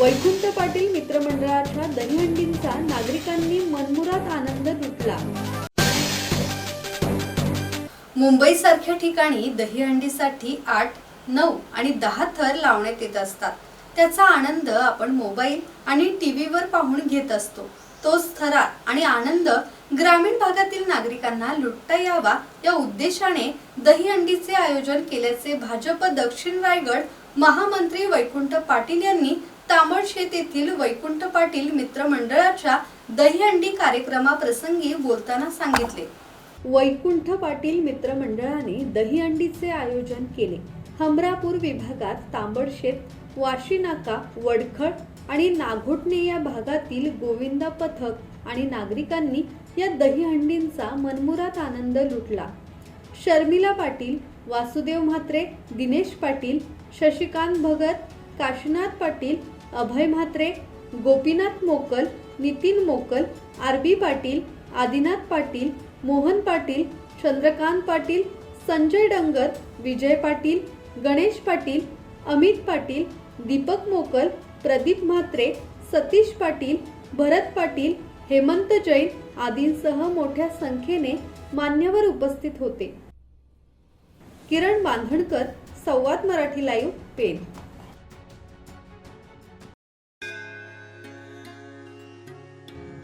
वैकुंठ पाटील मित्रमंडळाच्या दहीहंडींचा नागरिकांनी मनमुरात आनंद लुटला मुंबईसारख्या ठिकाणी दहीहंडीसाठी आठ नऊ आणि दहा थर लावण्यात येत असतात. त्याचा आनंद आपण मोबाईल आणि टीव्हीवर पाहून घेत असतो. तोच थरार आणि आनंद ग्रामीण भागातील नागरिकांना लुटता यावा या उद्देशाने दहीहंडीचे आयोजन केल्याचे भाजप दक्षिण रायगड महामंत्री वैकुंठ पाटील यांनी तांबडशेत येथील वैकुंठ पाटील मित्रमंडळाच्या दहीहंडी कार्यक्रमाप्रसंगी बोलताना सांगितले. वैकुंठ पाटील मित्रमंडळाने दहीहंडीचे आयोजन केले. हमरापूर विभागात तांबडशेत वाशीनाका वडखड आणि नाघोटणे या भागातील गोविंदा पथक आणि नागरिकांनी या दहीहंडींचा मनमुरात आनंद लुटला. शर्मिला पाटील वासुदेव म्हात्रे दिनेश पाटील शशिकांत भगत काशीनाथ पाटील अभय म्हात्रे गोपीनाथ मोकल नितीन मोकल आर बी पाटील आदिनाथ पाटील मोहन पाटील चंद्रकांत पाटील संजय डंगर विजय पाटील गणेश पाटील अमित पाटील दीपक मोकल प्रदीप म्हात्रे सतीश पाटील भरत पाटील हेमंत जैन आदींसह मोठ्या संख्येने मान्यवर उपस्थित होते. Kiran Bandhankar Samvad Marathi live pen